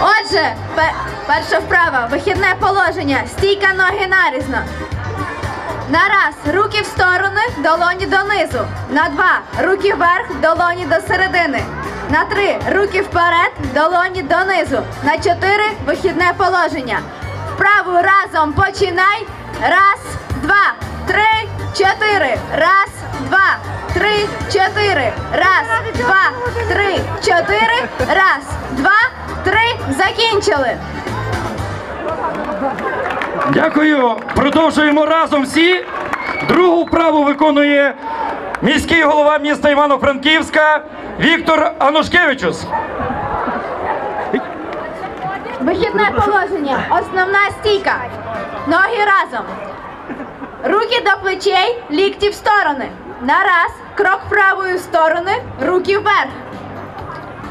Отже, пе- перша вправа, вихідне положення, стійка ноги нарізно. На раз, руки в сторони, долоні донизу. На два, руки вверх, долоні до середини. На три, руки вперед, долоні донизу. На чотири, вихідне положення. Вправу разом починай. Раз, два, три, чотири. Раз, три, чотири. Раз, два, три, чотири. Раз, два, три. Закінчили. Дякую. Продовжуємо разом всі. Другу вправу виконує міський голова міста Івано-Франківська Віктор Анушкевичус. Вихідне положення. Основна стійка. Ноги разом. Руки до плечей, лікті в сторони. На раз. Крок правою в сторони, руки вверх.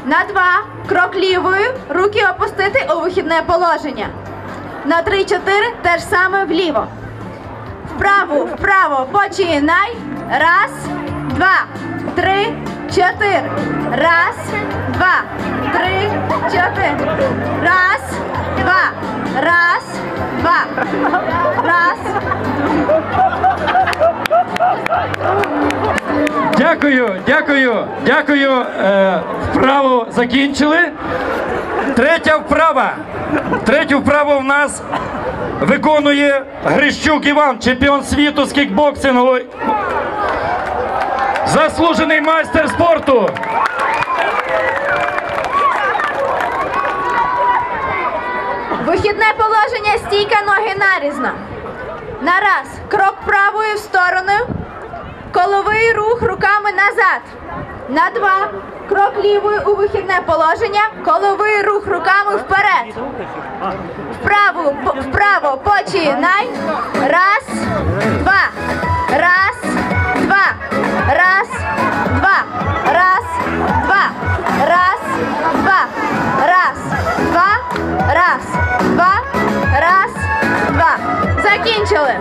На два. Крок лівою, руки опустити у вихідне положення. На три-чотири те ж саме вліво. Вправо, вправо, починай. Раз, два, три, чотири. Раз, два, три, чотири. Дякую, дякую, дякую. Е, вправу закінчили. Третя вправа. Третю вправу в нас виконує Грищук Іван, чемпіон світу з кікбоксингу. Заслужений майстер спорту. Вихідне положення, стійка ноги нарізно. На раз. Крок правою в сторону. Коловий рух руками назад. На два. Крок лівою у вихідне положення. Коловий рух руками вперед. Вправо, вправо починай. Раз, два. Раз, два. Раз, два. Раз, два. Раз, два. Раз, два. Раз, два. Раз, два. Закінчили.